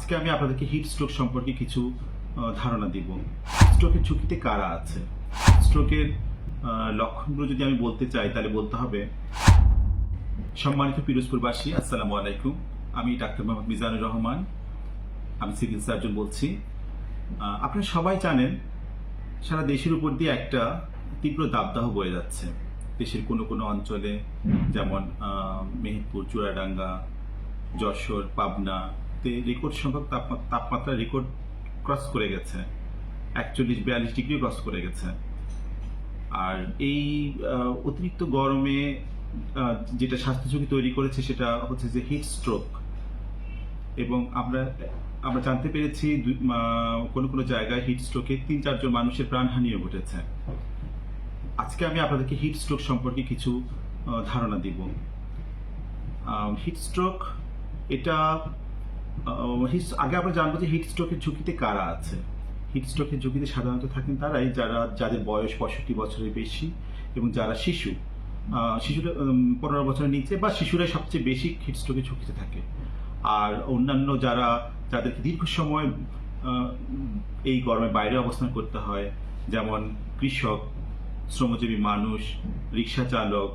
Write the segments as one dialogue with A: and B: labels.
A: আজকে আমি আপনাদেরকে হিট স্ট্রোক সম্পর্কে কিছু ধারণা দিব। স্ট্রোকের ঝুঁকিতে কারা আছে? স্ট্রোকের লক্ষণগুলো যদি আমি বলতে চাই, তাহলে বলতে হবে, সম্মানিত পিরোজপুরবাসী, আসসালামু আলাইকুম। আমি ডাক্তার মোহাম্মদ মিজানুর রহমান। আমি সিভিল সার্জন বলছি। আপনারা সবাই জানেন, সারা দেশের উপর দিয়ে একটা তীব্র দাবদাহ বয়ে যাচ্ছে। দেশের কোনো কোনো অঞ্চলে, যেমন মেহেরপুর, চুয়াডাঙ্গা, যশোর, পাবনা রেকর্ড সংখ্যক তাপমা- তাপমাত্রা রেকর্ড ক্রস করে গেছে। একচল্লিশ, বিয়াল্লিশ ডিগ্রি ক্রস করে গেছে। আর এই অতিরিক্ত গরমে যেটা স্বাস্থ্য ঝুঁকি তৈরি করেছে সেটা হচ্ছে যে হিট স্ট্রোক এবং আমরা আমরা জানতে পেরেছি কোনো কোনো জায়গায় হিট স্ট্রোকে তিন, চারজন মানুষের প্রাণহানিও ঘটেছে। আজকে আমি আপনাদেরকে হিট স্ট্রোক সম্পর্কে কিছু ধারণা দিব। হিট স্ট্রোক এটা আগে আমরা জানব যে হিট স্ট্রোকের ঝুঁকিতে কারা আছে। হিট স্ট্রোকের ঝুঁকিতে সাধারণত থাকেন তারাই যারা, যাদের বয়স পঁয়ষট্টি বছরের বেশি এবং যারা শিশু শিশুরা পনেরো বছরের নিচে বা শিশুরাই সবচেয়ে বেশি হিট স্ট্রোকের ঝুঁকিতে থাকে। আর অন্যান্য যারা, যাদেরকে দীর্ঘ সময় এই গরমে বাইরে অবস্থান করতে হয়, যেমন কৃষক, শ্রমজীবী মানুষ, রিক্সা চালক,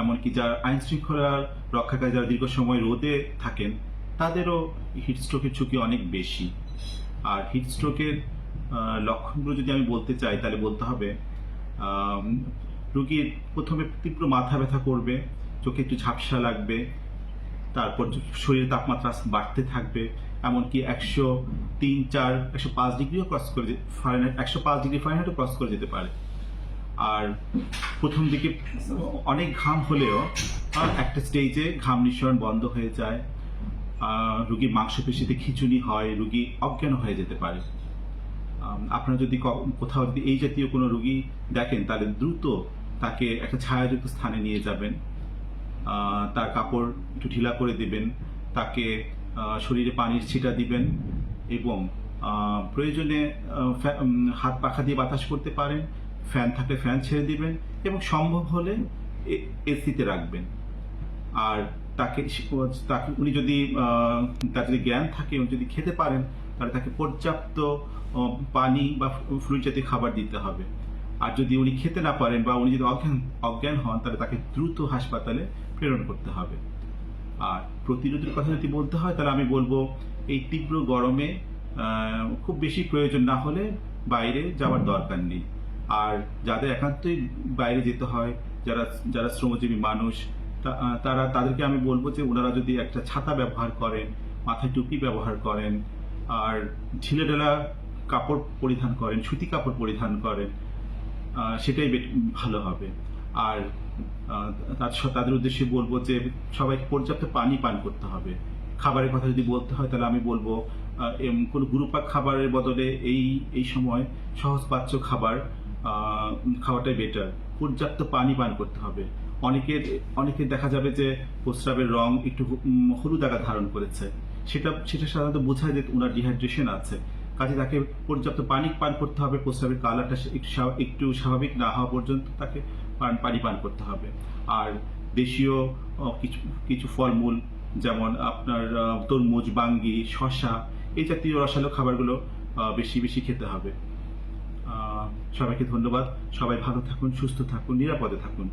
A: এমনকি যারা আইন শৃঙ্খলার রক্ষাকারী, যারা দীর্ঘ সময় রোদে থাকেন তাদেরও হিট স্ট্রোকের ঝুঁকি অনেক বেশি। আর হিট স্ট্রোকের লক্ষণগুলো যদি আমি বলতে চাই, তাহলে বলতে হবে রুগীর প্রথমে তীব্র মাথা ব্যথা করবে, চোখে একটু ঝাপসা লাগবে, তারপর শরীরের তাপমাত্রা বাড়তে থাকবে, এমনকি একশো তিন, চার, একশো পাঁচ ডিগ্রিও ক্রস করে ফারেনহাইট একশো পাঁচ ডিগ্রি ফারেনহাইটও ক্রস করে যেতে পারে। আর প্রথম দিকে অনেক ঘাম হলেও একটা স্টেজে ঘাম নিঃসরণ বন্ধ হয়ে যায়। রুগীর মাংসপেশিতে খিচুনি হয়, রুগী অজ্ঞান হয়ে যেতে পারে। আপনারা যদি কোথাও যদি এই জাতীয় কোনো রুগী দেখেন, তাহলে দ্রুত তাকে একটা ছায়াযুক্ত স্থানে নিয়ে যাবেন। তার কাপড় একটু ঢিলা করে দিবেন, তাকে শরীরে পানির ছিটা দিবেন এবং প্রয়োজনে হাত পাখা দিয়ে বাতাস করতে পারেন, ফ্যান থাকলে ফ্যান ছেড়ে দিবেন এবং সম্ভব হলে এসিতে রাখবেন। আর তাকে তাকে, উনি যদি তার যদি জ্ঞান থাকে উনি যদি খেতে পারেন, তাহলে তাকে পর্যাপ্ত পানি বা ফ্লুইড জাতীয় খাবার দিতে হবে। আর যদি উনি খেতে না পারেন বা উনি যদি অজ্ঞান অজ্ঞান হন, তাহলে তাকে দ্রুত হাসপাতালে প্রেরণ করতে হবে। আর প্রতিরোধের কথা যদি বলতে হয়, তাহলে আমি বলব, এই তীব্র গরমে খুব বেশি প্রয়োজন না হলে বাইরে যাওয়ার দরকার নেই। আর যাদের একান্তই বাইরে যেতে হয়, যারা যারা শ্রমজীবী মানুষ তারা, তাদেরকে আমি বলব যে ওনারা যদি একটা ছাতা ব্যবহার করেন, মাথায় টুপি ব্যবহার করেন, আর ঢিলে ঢালা কাপড় পরিধান করেন, সুতি কাপড় পরিধান করেন সেটাই ভালো হবে। আর তাদের উদ্দেশ্যে বলব যে সবাইকে পর্যাপ্ত পানি পান করতে হবে। খাবারের কথা যদি বলতে হয়, তাহলে আমি বলব কোনো গুরুপাক খাবারের বদলে এই এই সময় সহজপাচ্য খাবার খাওয়াটাই বেটার পর্যাপ্ত পানি পান করতে হবে। অনেকের অনেকের দেখা যাবে যে প্রস্রাবের রং একটু হলুদ আগা ধারণ করেছে। সেটা সেটা সাধারণত বোঝায় যে ওনার ডিহাইড্রেশন আছে। কাজে তাকে পর্যাপ্ত পানি পান করতে হবে, প্রস্রাবের কালারটা একটু একটু স্বাভাবিক না হওয়া পর্যন্ত তাকে পান- পানি পান করতে হবে। আর দেশীয় কিছু কিছু ফলমূল, যেমন আপনার তরমুজ, বাঙ্গি শশা এই জাতীয় রসালো খাবারগুলো বেশি বেশি খেতে হবে। সবাইকে ধন্যবাদ। সবাই ভালো থাকুন, সুস্থ থাকুন, নিরাপদে থাকুন।